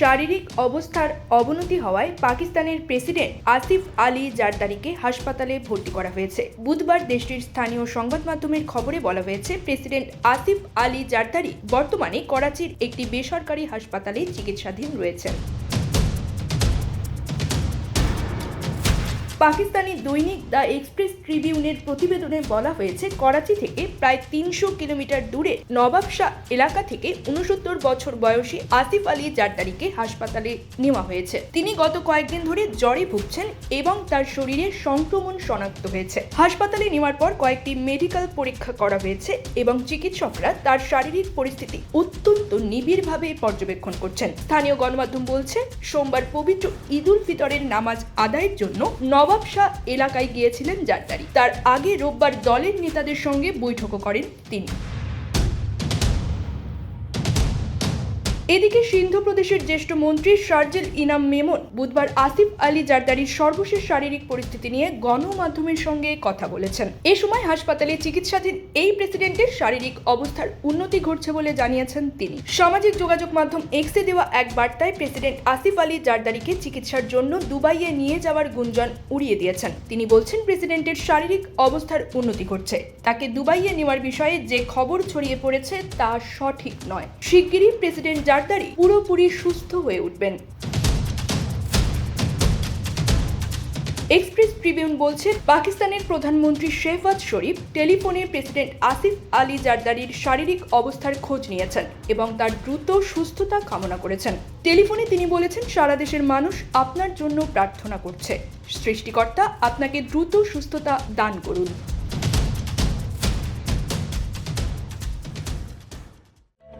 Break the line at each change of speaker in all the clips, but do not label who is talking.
শারীরিক অবস্থার অবনতি হওয়ায় পাকিস্তানের প্রেসিডেন্ট আসিফ আলী জারদারিকে হাসপাতালে ভর্তি করা হয়েছে। বুধবার দেশটির স্থানীয় সংবাদ মাধ্যমের খবরে বলা হয়েছে, প্রেসিডেন্ট আসিফ আলী জারদারি বর্তমানে করাচির একটি বেসরকারি হাসপাতালে চিকিৎসাধীন রয়েছেন। পাকিস্তানি দৈনিক দ্য এক্সপ্রেস ট্রিবিউনের প্রতিবেদনে বলা হয়েছে, করাচি থেকে প্রায় তিনশো কিলোমিটার দূরে নবাবশাহ এলাকা থেকে উনসত্তর বছর বয়সী আসিফ আলী জারদারিকে হাসপাতালে নেওয়া হয়েছে। তিনি গত কয়েকদিন ধরে জ্বরে ভুগছেন এবং তার শরীরে সংক্রমণ শনাক্ত হয়েছে। হাসপাতালে নেওয়ার পর কয়েকটি মেডিকেল পরীক্ষা করা হয়েছে এবং চিকিৎসকরা তার শারীরিক পরিস্থিতি অত্যন্ত নিবিড়ভাবে পর্যবেক্ষণ করছেন। স্থানীয় গণমাধ্যম বলছে, সোমবার পবিত্র ঈদুল ফিতরের নামাজ আদায়ের জন্য নবাব শাহ এলাকায় গিয়েছিলেন জারদারি তার আগে রোববার দলের নেতাদের সঙ্গে বৈঠকও করেন তিনি। এদিকে সিন্ধু প্রদেশের জ্যেষ্ঠ মন্ত্রী শারজিল ইনাম মেমন বুধবার আসিফ আলী জারদারির সর্বশেষ শারীরিক পরিস্থিতি নিয়ে গণমাধ্যমের সঙ্গে কথা বলেছেন। এ সময় হাসপাতালে চিকিৎসাধীন এই প্রেসিডেন্টের শারীরিক অবস্থার উন্নতি ঘটছে বলে জানিয়েছেন তিনি। সামাজিক যোগাযোগ মাধ্যম এক্সে দেওয়া এক বার্তায় প্রেসিডেন্ট আসিফ আলী জারদারিকে চিকিৎসার জন্য দুবাইয়ে নিয়ে যাওয়ার গুঞ্জন উড়িয়ে দিয়েছেন। তিনি বলছেন, প্রেসিডেন্টের শারীরিক অবস্থার উন্নতি ঘটছে। তাকে দুবাইয়ে নেওয়ার বিষয়ে যে খবর ছড়িয়ে পড়েছে তা সঠিক নয়। শিগগিরই প্রেসিডেন্ট তাড়াতাড়ি পুরোপুরি সুস্থ হয়ে উঠবেন। এক্সপ্রেস ট্রিবিউন বলছে, পাকিস্তানের প্রধানমন্ত্রী শেহবাজ শরীফ টেলিফোনে প্রেসিডেন্ট আসিফ আলী জারদারির শারীরিক অবস্থার খোঁজ নিয়েছেন এবং তার দ্রুত সুস্থতা কামনা করেছেন। টেলিফোনে তিনি বলেছেন, সারা দেশের মানুষ আপনার জন্য প্রার্থনা করছে। সৃষ্টিকর্তা আপনাকে দ্রুত সুস্থতা দান করুন।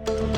thank you